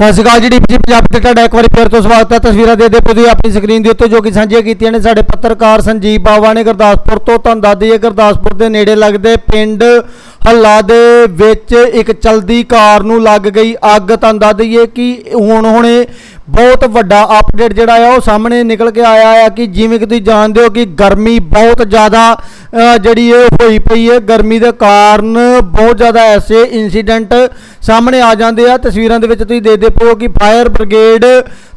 ਸਤਿ ਸ਼੍ਰੀ ਅਕਾਲ ਜੀ ਡੀਪੀ ਪੰਜਾਬ ਤੇ ਤੁਹਾਡਾ ਇੱਕ ਵਾਰੀ ਫਿਰ ਤੋਂ ਸਵਾਗਤ ਹੈ। ਤਸਵੀਰਾਂ ਦੇ ਦੇ ਤੁਸੀਂ ਆਪਣੀ ਸਕਰੀਨ ਦੇ ਉੱਤੇ ਜੋ ਕਿ ਸਾਂਝੀਆਂ ਕੀਤੀਆਂ ਨੇ ਸਾਡੇ ਪੱਤਰਕਾਰ ਸੰਜੀਵ ਬਾਵਾ ਨੇ ਗੁਰਦਾਸਪੁਰ ਤੋਂ ਤੁਹਾਨੂੰ ਦੱਸ ਦਈਏ ਗੁਰਦਾਸਪੁਰ ਦੇ ਨੇੜੇ ਲੱਗਦੇ ਪਿੰਡ ਹੱਲਾ ਦੇ ਵਿੱਚ ਇੱਕ ਚਲਦੀ ਕਾਰ ਨੂੰ ਲੱਗ ਗਈ ਅੱਗ। ਤੁਹਾਨੂੰ ਦੱਸ ਦਈਏ ਕਿ ਹੁਣ ਹੁਣੇ ਬਹੁਤ ਵੱਡਾ ਅਪਡੇਟ ਜਿਹੜਾ ਆ ਉਹ ਸਾਹਮਣੇ ਨਿਕਲ ਕੇ ਆਇਆ ਆ ਕਿ ਜਿਵੇਂ ਕਿ ਤੁਸੀਂ ਜਾਣਦੇ ਹੋ ਕਿ ਗਰਮੀ ਬਹੁਤ ਜ਼ਿਆਦਾ ਅ, ਜਿਹੜੀ ਇਹ ਹੋਈ ਪਈ ਹੈ। ਗਰਮੀ ਦੇ ਕਾਰਨ ਬਹੁਤ ਜ਼ਿਆਦਾ ਐਸੇ ਇਨਸੀਡੈਂਟ ਸਾਹਮਣੇ ਆ ਜਾਂਦੇ ਆ, ਤਸਵੀਰਾਂ ਦੇ ਵਿੱਚ ਤੁਸੀਂ ਦੇਖਦੇ ਪਓ ਕਿ ਫਾਇਰ ਬ੍ਰਿਗੇਡ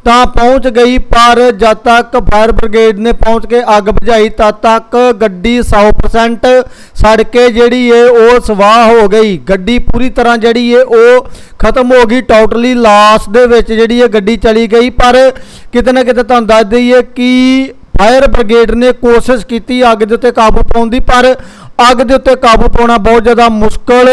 ਤਾਂ ਪਹੁੰਚ ਗਈ, ਪਰ ਜਦ ਤੱਕ ਫਾਇਰ ਬ੍ਰਿਗੇਡ ਨੇ ਪਹੁੰਚ ਕੇ ਅੱਗ ਬੁਝਾਈ, ਤਦ ਤੱਕ ਗੱਡੀ 100% ਸੜ ਕੇ ਜਿਹੜੀ ਏ, ਉਹ ਸਵਾਹ ਹੋ ਗਈ। ਗੱਡੀ ਪੂਰੀ ਤਰ੍ਹਾਂ ਜਿਹੜੀ ਏ, ਉਹ ਖਤਮ ਹੋ ਗਈ ਟੋਟਲੀ ਲਾਸ ਦੇ ਵਿੱਚ ਜਿਹੜੀ ਇਹ ਗੱਡੀ ਚਲੀ ਗਈ। ਪਰ ਕਿਤੇ ਨਾ ਕਿਤੇ ਤੁਹਾਨੂੰ ਦੱਸ ਦਈਏ ਕਿ ਫਾਇਰ ਬ੍ਰਿਗੇਡ ਨੇ ਕੋਸ਼ਿਸ਼ ਕੀਤੀ ਅੱਗ ਦੇ ਉੱਤੇ ਕਾਬੂ ਪਾਉਣ ਦੀ, ਪਰ ਅੱਗ ਦੇ ਉੱਤੇ ਕਾਬੂ ਪਾਉਣਾ ਬਹੁਤ ਜ਼ਿਆਦਾ ਮੁਸ਼ਕਲ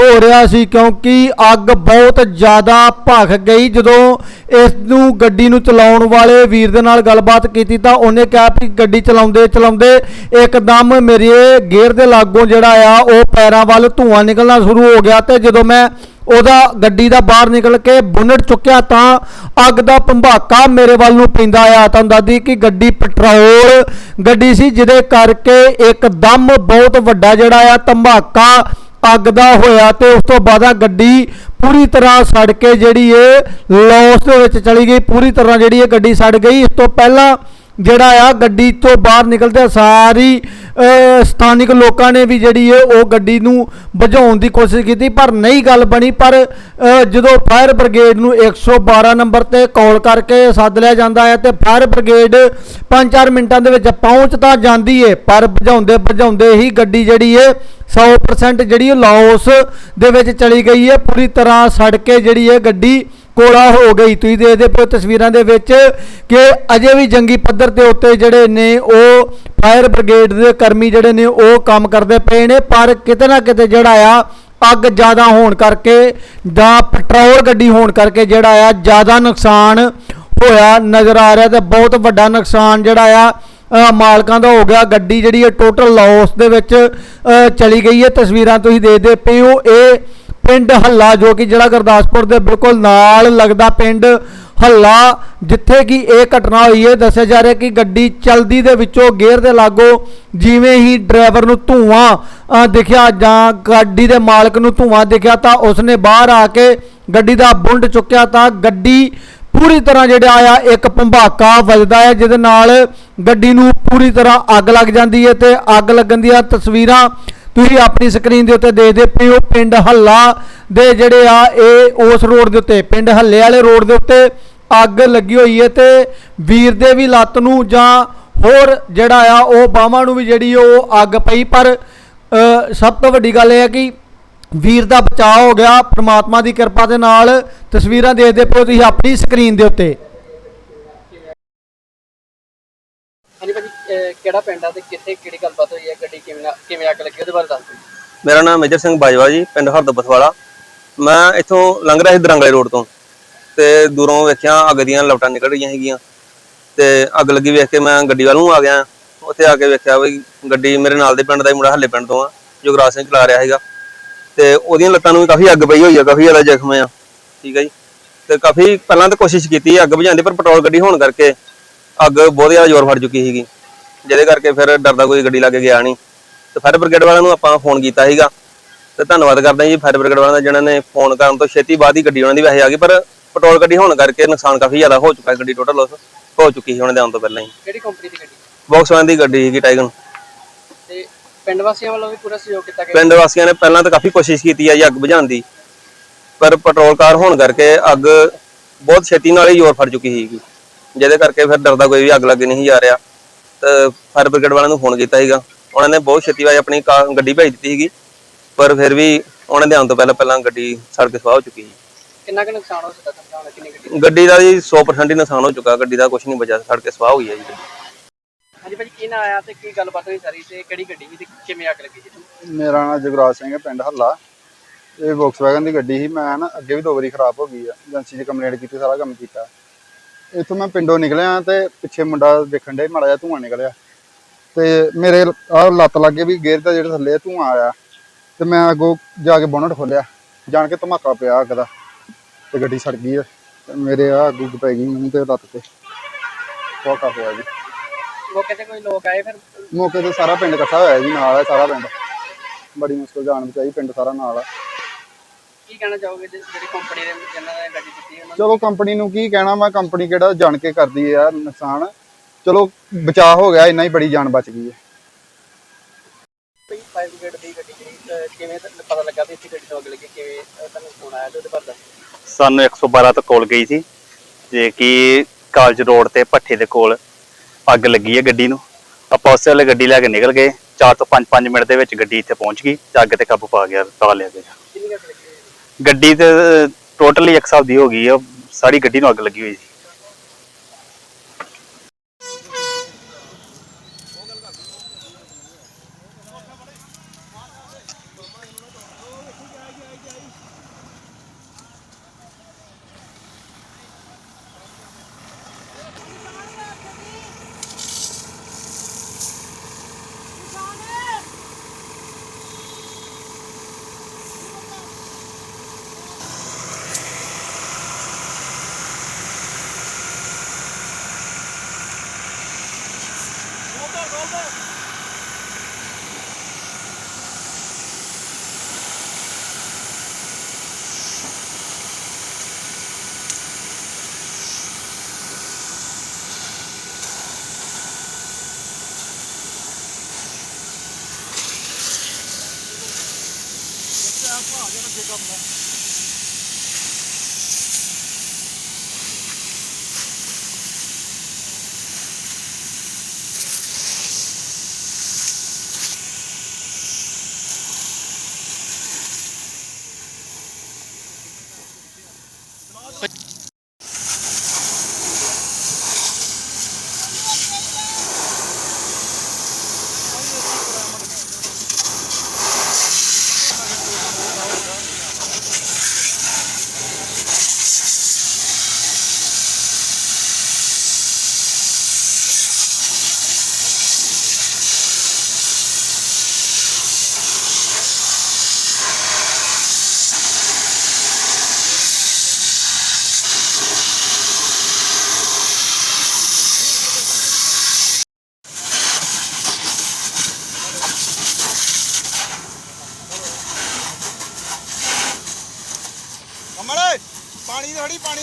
ਹੋ ਰਿਹਾ ਸੀ, ਕਿਉਂਕਿ ਅੱਗ ਬਹੁਤ ਜ਼ਿਆਦਾ ਭਖ ਗਈ। ਜਦੋਂ ਇਸ ਨੂੰ ਗੱਡੀ ਨੂੰ ਚਲਾਉਣ ਵਾਲੇ ਵੀਰ ਦੇ ਨਾਲ ਗੱਲਬਾਤ ਕੀਤੀ ਤਾਂ ਉਹਨੇ ਕਿਹਾ ਕਿ ਗੱਡੀ ਚਲਾਉਂਦੇ ਚਲਾਉਂਦੇ ਇੱਕਦਮ ਮੇਰੇ ਗੇਅਰ ਦੇ ਲਾਗੋਂ ਜਿਹੜਾ ਆ, ਉਹ ਪੈਰਾਂ ਵੱਲ ਧੂਆਂ ਨਿਕਲਣਾ ਸ਼ੁਰੂ ਹੋ ਗਿਆ ਤੇ ਜਦੋਂ ਮੈਂ ਉਹਦਾ ਗੱਡੀ ਦਾ ਬਾਹਰ ਨਿਕਲ ਕੇ ਬੁਨਟ ਚੁੱਕਿਆ ਤਾਂ ਅੱਗ ਦਾ ਭੰਬਾਕਾ ਮੇਰੇ ਵੱਲ ਨੂੰ ਪੈਂਦਾ ਆ ਤੁਹਾਨੂੰ ਦੱਸਦੀ ਕਿ ਗੱਡੀ ਪੈਟਰੋਲ ਗੱਡੀ ਸੀ, ਜਿਹਦੇ ਕਰਕੇ ਇੱਕਦਮ ਬਹੁਤ ਵੱਡਾ ਜਿਹੜਾ ਆ ਧਮਾਕਾ ਅੱਗ ਦਾ ਹੋਇਆ ਤੇ ਉਸ ਤੋਂ ਬਾਅਦ ਆ ਗੱਡੀ ਪੂਰੀ ਤਰ੍ਹਾਂ ਸੜ ਕੇ ਜਿਹੜੀ ਇਹ ਲੌਸ ਦੇ ਵਿੱਚ ਚਲੀ ਗਈ। ਪੂਰੀ ਤਰ੍ਹਾਂ ਜਿਹੜੀ ਇਹ ਗੱਡੀ ਸੜ ਗਈ। ਇਸ ਤੋਂ ਪਹਿਲਾਂ ਜਿਹੜਾ ਆ ਗੱਡੀ ਤੋਂ ਬਾਹਰ ਨਿਕਲਦੇ ਸਾਰੀ ਸਥਾਨਿਕ ਲੋਕਾਂ ਨੇ ਵੀ ਜਿਹੜੀ ਹੈ ਉਹ ਗੱਡੀ ਨੂੰ ਬੁਝਾਉਣ ਦੀ ਕੋਸ਼ਿਸ਼ ਕੀਤੀ, ਪਰ ਨਹੀਂ ਗੱਲ ਬਣੀ। ਪਰ ਜਦੋਂ ਫਾਇਰ ਬ੍ਰਿਗੇਡ ਨੂੰ 112 ਨੰਬਰ ਤੇ ਕਾਲ ਕਰਕੇ ਸੱਦ ਲਿਆ ਜਾਂਦਾ ਹੈ ਤੇ ਫਾਇਰ ਬ੍ਰਿਗੇਡ 5-4 ਮਿੰਟਾਂ ਦੇ ਵਿੱਚ ਪਹੁੰਚ ਤਾਂ ਜਾਂਦੀ ਹੈ ਪਰ ਬੁਝਾਉਂਦੇ ਬੁਝਾਉਂਦੇ ਹੀ ਗੱਡੀ ਜਿਹੜੀ ਹੈ 100% ਜਿਹੜੀ ਲਾਓਸ ਦੇ ਵਿੱਚ ਚਲੀ ਗਈ ਹੈ ਪੂਰੀ ਤਰ੍ਹਾਂ ਸੜ ਕੇ ਜਿਹੜੀ ਹੈ ਗੱਡੀ ਕੋਲਾ ਹੋ ਗਈ। ਤੁਸੀਂ ਦੇਖਦੇ ਪਏ ਤਸਵੀਰਾਂ ਦੇ ਵਿੱਚ ਕਿ ਅਜੇ ਵੀ ਜੰਗੀ ਪੱਧਰ ਦੇ ਉੱਤੇ ਜਿਹੜੇ ਨੇ ਉਹ ਫਾਇਰ ਬ੍ਰਿਗੇਡ ਦੇ ਕਰਮੀ ਜਿਹੜੇ ਨੇ ਉਹ ਕੰਮ ਕਰਦੇ ਪਏ ਨੇ, ਪਰ ਕਿਤੇ ਨਾ ਕਿਤੇ ਜਿਹੜਾ ਆ, ਅੱਗ ਜ਼ਿਆਦਾ ਹੋਣ ਕਰਕੇ ਜਾਂ ਪੈਟਰੋਲ ਗੱਡੀ ਹੋਣ ਕਰਕੇ ਜਿਹੜਾ ਆ, ਜ਼ਿਆਦਾ ਨੁਕਸਾਨ ਹੋਇਆ ਨਜ਼ਰ ਆ ਰਿਹਾ ਤੇ ਬਹੁਤ ਵੱਡਾ ਨੁਕਸਾਨ ਜਿਹੜਾ ਆ ਮਾਲਕਾਂ ਦਾ ਹੋ ਗਿਆ। ਗੱਡੀ ਜਿਹੜੀ ਹੈ ਟੋਟਲ ਲਾਸ ਦੇ ਵਿੱਚ ਚਲੀ ਗਈ ਹੈ। ਤਸਵੀਰਾਂ ਤੁਸੀਂ ਦੇਖਦੇ ਪਏ ਹੋ, ਇਹ ਪਿੰਡ ਹੱਲਾ, ਜੋ ਕਿ ਜਿਹੜਾ ਗੁਰਦਾਸਪੁਰ ਦੇ ਬਿਲਕੁਲ ਨਾਲ ਲੱਗਦਾ ਪਿੰਡ ਹੱਲਾ, ਜਿੱਥੇ ਕਿ ਇਹ ਘਟਨਾ ਹੋਈ ਹੈ। ਦੱਸਿਆ ਜਾ ਰਿਹਾ ਕਿ ਗੱਡੀ ਚਲਦੀ ਦੇ ਵਿੱਚੋਂ ਗੇਅਰ ਦੇ ਲਾਗੋ ਜਿਵੇਂ ਹੀ ਡਰਾਈਵਰ ਨੂੰ ਧੂਆਂ ਦਿਖਿਆ ਜਾਂ ਗੱਡੀ ਦੇ ਮਾਲਕ ਨੂੰ ਧੂਆਂ ਦਿਖਿਆ ਤਾਂ ਉਸਨੇ ਬਾਹਰ ਆ ਕੇ ਗੱਡੀ ਦਾ ਬੁੰਡ ਚੁੱਕਿਆ ਤਾਂ ਗੱਡੀ ਪੂਰੀ ਤਰ੍ਹਾਂ ਜਿਹੜਾ ਆ, ਇੱਕ ਭੰਬਾਕਾ ਵੱਜਦਾ ਹੈ, ਜਿਹਦੇ ਨਾਲ ਗੱਡੀ ਨੂੰ ਪੂਰੀ ਤਰ੍ਹਾਂ ਅੱਗ ਲੱਗ ਜਾਂਦੀ ਹੈ ਤੇ ਅੱਗ ਲੱਗਣ ਦੀਆਂ ਤਸਵੀਰਾਂ ਤੁਸੀਂ ਆਪਣੀ ਸਕਰੀਨ ਦੇ ਉੱਤੇ ਦੇਖਦੇ ਪਏ ਹੋ, ਪਿੰਡ ਹੱਲਾ ਦੇ ਜਿਹੜੇ ਆ, ਇਹ ਉਸ ਰੋਡ ਦੇ ਉੱਤੇ, ਪਿੰਡ ਹੱਲੇ ਵਾਲੇ ਰੋਡ ਦੇ ਉੱਤੇ ਅੱਗ ਲੱਗੀ ਹੋਈ ਹੈ ਤੇ ਵੀਰ ਦੇ ਵੀ ਲੱਤ ਨੂੰ ਜਾਂ ਹੋਰ ਜਿਹੜਾ ਆ, ਉਹ ਬਾਹਾਂ ਨੂੰ ਵੀ ਜਿਹੜੀ ਉਹ ਅੱਗ ਪਈ। ਪਰ ਸਭ ਤੋਂ ਵੱਡੀ ਗੱਲ ਇਹ ਹੈ ਕਿ ਵੀਰ ਦਾ ਬਚਾਅ ਹੋ ਗਿਆ। ਪ੍ਰਮਾਤਮਾ ਦੀ ਕਿਰਪਾ ਦੇ ਨਾਲ ਤਸਵੀਰਾਂ ਦੇਖਦੇ ਪਏ ਹੋ ਤੁਸੀਂ ਆਪਣੀ ਸਕਰੀਨ ਦੇ ਉੱਤੇ। ਕਿਹੜਾ ਪਿੰਡ ਆ ਤੇ ਕਿੱਥੇ ਕਿਹੜੀ ਗੱਲਬਾਤ ਹੋਈ ਹੈ, ਗੱਡੀ ਕਿਵੇਂ ਨਾ- ਕਿਵੇਂ ਅੱਗ ਲੱਗੀ, ਉਹਦੇ ਬਾਰੇ ਦੱਸ ਦਿਓ। ਮੇਰਾ ਨਾਮ ਮੇਜਰ ਸਿੰਘ ਬਾਜਵਾ ਜੀ, ਪਿੰਡ ਹਰਦਬਤ ਵਾਲਾ ਮੈਂ ਇੱਥੋਂ ਲੰਘ ਰਿਹਾ ਸੀ ਦਰੰਗਲੇ ਰੋਡ ਤੋਂ ਤੇ ਦੂਰੋਂ ਵੇਖਿਆ ਅੱਗ ਦੀਆਂ ਲਪਟਾਂ ਨਿਕਲ ਰਹੀਆਂ ਹੈਗੀਆਂ ਤੇ ਅੱਗ ਲੱਗੀ ਵੇਖ ਕੇ ਮੈਂ ਗੱਡੀ ਵੱਲ ਨੂੰ ਆ ਗਿਆ। ਉੱਥੇ ਆ ਕੇ ਵੇਖਿਆ ਵੀ ਗੱਡੀ ਮੇਰੇ ਨਾਲ ਦੇ ਪਿੰਡ ਦਾ ਹੀ ਮੁੰਡਾ ਹੱਲੇ ਪਿੰਡ ਤੋਂ ਆ, ਜੁਗਰਾਜ ਸਿੰਘ ਚਲਾ ਰਿਹਾ ਹੈਗਾ ਤੇ ਉਹਦੀਆਂ ਲੱਤਾਂ ਨੂੰ ਵੀ ਕਾਫੀ ਅੱਗ ਪਈ ਹੋਈ ਆ, ਕਾਫੀ ਜ਼ਿਆਦਾ ਜ਼ਖਮ ਆ। ਠੀਕ ਹੈ ਜੀ। ਤੇ ਕਾਫੀ ਪਹਿਲਾਂ ਤਾਂ ਕੋਸ਼ਿਸ਼ ਕੀਤੀ ਅੱਗ ਬੁਝਾਉਣ ਦੀ, ਪਰ ਪੈਟਰੋਲ ਗੱਡੀ ਹੋਣ ਕਰਕੇ ਅੱਗ ਬਹੁਤ ਜ਼ਿਆਦਾ ਜ਼ੋਰ ਫੜ ਚੁੱਕੀ ਸੀਗੀ। ਜਿਹਦੇ ਕਰਕੇ ਫਿਰ ਡਰਦਾ ਕੋਈ ਗੱਡੀ ਲਾਗੇ ਗਿਆ ਨਹੀਂ। ਤੇ ਫਾਇਰ ਬ੍ਰਿਗੇਡ ਵਾਲਿਆਂ ਨੂੰ ਆਪਾਂ ਫੋਨ ਕੀਤਾ ਸੀਗਾ। ਤੇ ਧੰਨਵਾਦ ਕਰਦਾ ਜੀ ਫਾਇਰ ਬ੍ਰਿਗੇਡ ਵਾਲਿਆਂ ਦਾ ਜਿਨ੍ਹਾਂ ਨੇ ਫੋਨ ਕਰਨ ਤੋਂ ਛੇਤੀ ਬਾਅਦ ਹੀ ਗੱਡੀ ਉਹਨਾਂ ਦੀ ਵੈਸੇ ਆ ਗਈ ਪਰ ਪੈਟਰੋਲ ਗੱਡੀ ਹੋਣ ਕਰਕੇ ਨੁਕਸਾਨ ਕਾਫੀ ਜ਼ਿਆਦਾ ਹੋ ਚੁੱਕਾ ਹੈ ਗੱਡੀ ਟੋਟਲ ਲੋਸ ਹੋ ਚੁੱਕੀ ਸੀ ਉਹਨਾਂ ਦੇ ਆਉਣ ਤੋਂ ਪਹਿਲਾਂ ਹੀ। ਕਿਹੜੀ ਕੰਪਨੀ ਦੀ ਗੱਡੀ? ਵੌਕਸਵੈਗਨ ਦੀ ਗੱਡੀ ਸੀਗੀ ਟਾਈਗਨ ਤੇ ਪਿੰਡ ਵਾਸੀਆਂ ਵੱਲੋਂ ਵੀ ਪੂਰਾ ਸਹਿਯੋਗ ਕੀਤਾ ਗਿਆ? ਪਿੰਡ ਵਾਸੀਆਂ ਨੇ ਪਹਿਲਾਂ ਤਾਂ ਕਾਫੀ ਕੋਸ਼ਿਸ਼ ਕੀਤੀ ਹੈ ਜੀ ਅੱਗ ਬੁਝਾਉਣ ਦੀ ਪਰ ਪੈਟਰੋਲ ਕਾਰ ਹੋਣ ਕਰਕੇ ਅੱਗ ਬਹੁਤ ਛੇਤੀ ਨਾਲ ਹੀ ਜ਼ੋਰ ਫੜ ਚੁੱਕੀ ਸੀਗੀ। ਜਿਹਦੇ ਕਰਕੇ ਫਿਰ ਡਰਦਾ ਕੋਈ ਵੀ ਅੱਗ ਲੱਗੇ ਨਹੀਂ ਜਾ ਰਿਹਾ। ਫਾਇਰ ਬ੍ਰਿਗੇਡ ਵਾਲਿਆਂ ਨੂੰ ਫੋਨ ਕੀਤਾ ਸੀਗਾ। ਉਹਨਾਂ ਨੇ ਬਹੁਤ ਛੇਤੀ ਵਾਜ ਆਪਣੀ ਗੱਡੀ ਭੇਜ ਦਿੱਤੀ ਸੀਗੀ। ਪਰ ਫਿਰ ਵੀ ਉਹਨਾਂ ਦੇ ਆਉਣ ਤੋਂ ਪਹਿਲਾਂ ਪਹਿਲਾਂ ਗੱਡੀ ਸੜ ਕੇ ਸਵਾਹ ਹੋ ਚੁੱਕੀ ਸੀ। ਕਿੰਨਾ ਕੁ ਨੁਕਸਾਨ ਹੋ ਸਕਦਾ ਨੁਕਸਾਨ ਕਿੰਨੀ ਗੱਡੀ? ਗੱਡੀ ਦਾ ਜੀ 100% ਹੀ ਨੁਕਸਾਨ ਹੋ ਚੁੱਕਾ। ਗੱਡੀ ਦਾ ਕੁਝ ਨਹੀਂ ਬਚਿਆ। ਸੜ ਕੇ ਸਵਾਹ ਹੋਈ ਹੈ ਜੀ। ਹਾਂਜੀ ਭਾਜੀ ਕੀ ਨਾ ਆਇਆ ਤੇ ਕੀ ਗੱਲਬਾਤ ਹੋਈ ਸਾਰੀ? ਤੇ ਕਿਹੜੀ ਗੱਡੀ ਸੀ ਤੇ ਕਿਵੇਂ ਅੱਗ ਲੱਗੀ ਜੀ ਮੇਰਾ ਨਾਮ ਜਗਰਾਜ ਸਿੰਘ ਹੈ ਪਿੰਡ ਹੱਲਾ। ਇਹ ਵੌਕਸਵੈਗਨ ਦੀ ਗੱਡੀ ਸੀ। ਮੈਂ ਨਾ ਅੱਗੇ ਵੀ ਦੋ ਵਾਰੀ ਖਰਾਬ ਹੋ ਗਈ ਆ। ਏਜੰਸੀ 'ਚ ਕੰਪਲੇਂਟ ਕੀਤੀ ਸਾਰਾ ਕੰਮ ਕੀਤਾ। ਇੱਥੋਂ ਮੈਂ ਪਿੰਡੋਂ ਨਿਕਲਿਆ ਤੇ ਪਿੱਛੇ ਮੁੰਡਾ ਦੇਖਣ ਦੇ ਮਾੜਾ ਜਿਹਾ ਧੂੰਆਂ ਨਿਕਲਿਆ। ਤੇ ਮੇਰੇ ਆਹ ਲੱਤ ਲੱਗੇ ਵੀ ਗੇਅਰ ਦਾ ਜਿਹੜਾ ਥੱਲੇ ਧੂੰਆਂ ਆਇਆ ਤੇ ਮੈਂ ਅੱਗੋਂ ਜਾ ਕੇ ਬੋਨਟ ਖੋਲਿਆ। ਜਾਣ ਕੇ ਧਮਾਕਾ ਪਿਆ ਅੱਗ ਦਾ ਤੇ ਗੱਡੀ ਸੜ ਗਈ ਆ। ਤੇ ਮੇਰੇ ਆ ਗੁੱਗ ਪੈ ਗਈ ਮੂੰਹ ਤੇ ਲੱਤ ਤੇ। ਬਹੁਤ ਕਾਫੀ ਆ ਜੀ। ਮੌਕੇ ਤੇ ਕੋਈ ਲੋਕ ਆਏ ਫਿਰ? ਮੌਕੇ ਤੇ ਸਾਰਾ ਪਿੰਡ ਇਕੱਠਾ ਹੋਇਆ ਜੀ ਨਾਲ ਹੈ ਸਾਰਾ ਪਿੰਡ। ਬੜੀ ਮੁਸ਼ਕਲ ਜਾਣ ਬਚਾਈ ਪਿੰਡ ਸਾਰਾ ਨਾਲ ਆ। ਕੀ ਕਹਿਣਾ ਚਾਹੋਗੇ ਜਿ- ਜਿਹੜੀ ਕੰਪਨੀ ਦੇ ਜਿਨ੍ਹਾਂ ਨੇ ਗੱਡੀ ਦਿੱਤੀ ਉਹਨਾਂ ਨੂੰ? ਚਲੋ ਕੰਪਨੀ ਨੂੰ ਕੀ ਕਹਿਣਾ ਮੈਂ ਕੰਪਨੀ ਕਿਹੜਾ ਜਾਣ ਕੇ ਕਰਦੀ ਹੈ ਨੁਕਸਾਨ। ਚਲੋ ਬਚਾਅ ਹੋ ਗਿਆ ਇੰਨਾ ਹੀ ਬੜੀ ਜਾਨ ਬਚ ਗਈ ਹੈ। ਕੋਈ ਫਾਇਰ ਬ੍ਰਿਗੇਡ ਦੀ ਗੱਡੀ ਜਿਹੜੀ ਅਹ, ਕਿਵੇਂ ਤਾਂ ਪਤਾ ਲੱਗਾ ਵੀ ਇੱਥੇ ਗੱਡੀ ਤੋਂ ਅੱਗ ਲੱਗੀ ਕਿਵੇਂ ਅਹ, ਤੁਹਾਨੂੰ ਫੋਨ ਆਇਆ ਤੇ ਉਹਦੇ ਬਾਰੇ ਦੱਸੋ? ਸਾਨੂੰ 112 ਤੋਂ ਕਾਲ ਗਈ ਸੀ ਜੇ ਕਿ ਕਾਲਜ ਰੋਡ ਤੇ ਭੱਠੇ ਦੇ ਕੋਲ ਅੱਗ ਲੱਗੀ ਹੈ ਗੱਡੀ ਨੂੰ। ਆਪਾਂ ਉਸੇ ਵੇਲੇ ਗੱਡੀ ਲੈ ਕੇ ਨਿਕਲ ਗਏ 4 ਤੋਂ 5-5 ਮਿੰਟ ਦੇ ਵਿੱਚ ਗੱਡੀ ਇੱਥੇ ਪਹੁੰਚ ਗਈ ਤੇ ਅੱਗ ਤੇ ਕਾਬੂ ਪਾ ਗਿਆ ਪਾ ਲਿਆ ਗਿਆ ਕਿੰਨੀ ਕੁ ਅੱਗ ਲੱਗੀ ਹੋਈ? ਗੱਡੀ ਤੇ ਟੋਟਲੀ ਇੱਕ ਹਿਸਾਬ ਦੀ ਹੋ ਗਈ ਆ, ਸਾਰੀ ਗੱਡੀ ਨੂੰ ਅੱਗ ਲੱਗੀ ਹੋਈ ਸੀ। Yanına çek abla. ਥੋੜੀ ਪਾਣੀ।